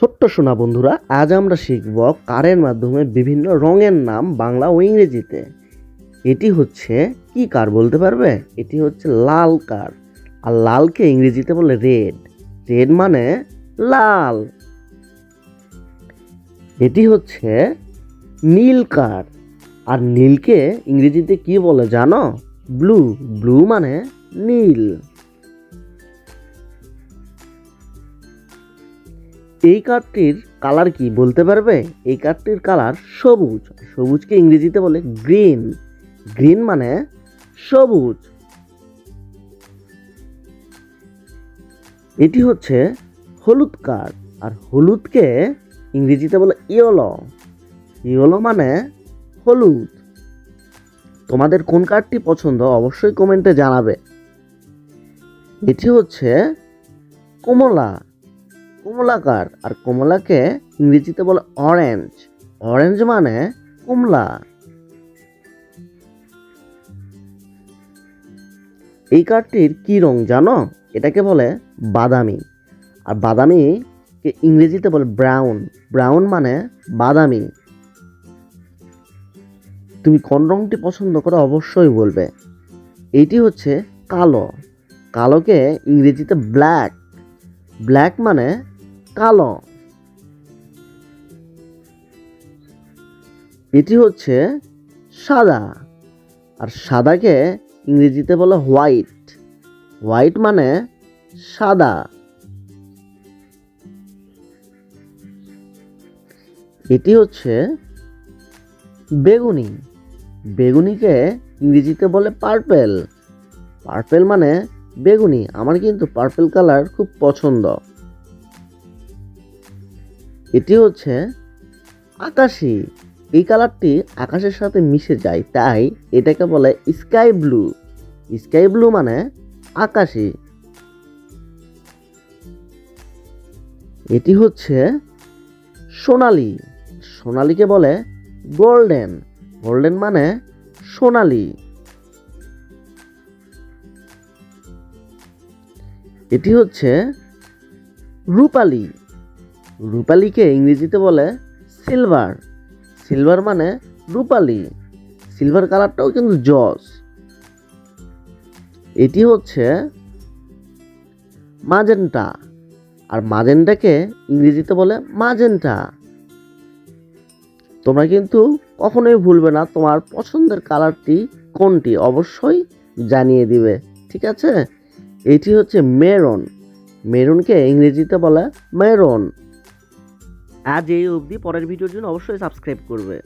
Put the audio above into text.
ছোট্ট সোনা বন্ধুরা, আজ আমরা শিখব কারের মাধ্যমে বিভিন্ন রঙের নাম বাংলা ও ইংরেজিতে। এটি হচ্ছে কি কার বলতে পারবে? এটি হচ্ছে লাল কার। আর লালকে ইংরেজিতে বলে রেড। রেড মানে লাল। এটি হচ্ছে নীল কার। আর নীলকে ইংরেজিতে কি বলে জানো? ব্লু। ব্লু মানে নীল। এই কার্ডটির কালার কি বলতে পারবে? এই কার্ডটির কালার সবুজ। সবুজকে ইংরেজিতে বলে গ্রিন। গ্রিন মানে সবুজ। এটি হচ্ছে হলুদ কার্ড। আর হলুদকে ইংরেজিতে বলে ইয়েলো। ইয়েলো মানে হলুদ। তোমাদের কোন কার্ডটি পছন্দ অবশ্যই কমেন্টে জানাবে। এটি হচ্ছে কমলা। কমলাকার। আর কমলাকে ইংরেজিতে বলে অরেঞ্জ অরেঞ্জ মানে কমলা। এই কার্ডটির কি রং জানো? এটাকে বলে বাদামি। আর বাদামিকে ইংরেজিতে বলে ব্রাউন ব্রাউন মানে বাদামি। তুমি কোন রংটি পছন্দ করো অবশ্যই বলবে। এইটি হচ্ছে কালো। কালোকে ইংরেজিতে ব্ল্যাক ব্ল্যাক মানে কালো। এটি হচ্ছে সাদা। আর সাদাকে ইংরেজিতে বলে হোয়াইট। হোয়াইট মানে সাদা। এটি হচ্ছে বেগুনি। বেগুনিকে ইংরেজিতে বলে পার্পেল। পার্পেল মানে বেগুনি আমার কিন্তু পার্পেল কালার খুব পছন্দ। এটি হচ্ছে আকাশি। এই কালারটি আকাশের সাথে মিশে যায়, তাই এটাকে বলে স্কাই ব্লু স্কাই ব্লু মানে আকাশি। এটি হচ্ছে সোনালি। সোনালিকে বলে গোল্ডেন গোল্ডেন মানে সোনালি। এটি হচ্ছে রূপালি। রূপালিকে ইংরেজিতে বলে সিলভার সিলভার মানে রূপালি। সিলভার কালারটাও কিন্তু জস এটি হচ্ছে মাজেন্টা আর মাজেন্টাকে ইংরেজিতে বলে মাজেন্টা তোমরা কিন্তু কখনোই ভুলবে না তোমার পছন্দের কালারটি কোনটি? অবশ্যই জানিয়ে দিবে। ঠিক আছে? এটি হচ্ছে মেরন। মেরনকে ইংরেজিতে বলা মেরন। আজ এই অবধি, পরের ভিডিওর জন্য অবশ্যই সাবস্ক্রাইব করবে।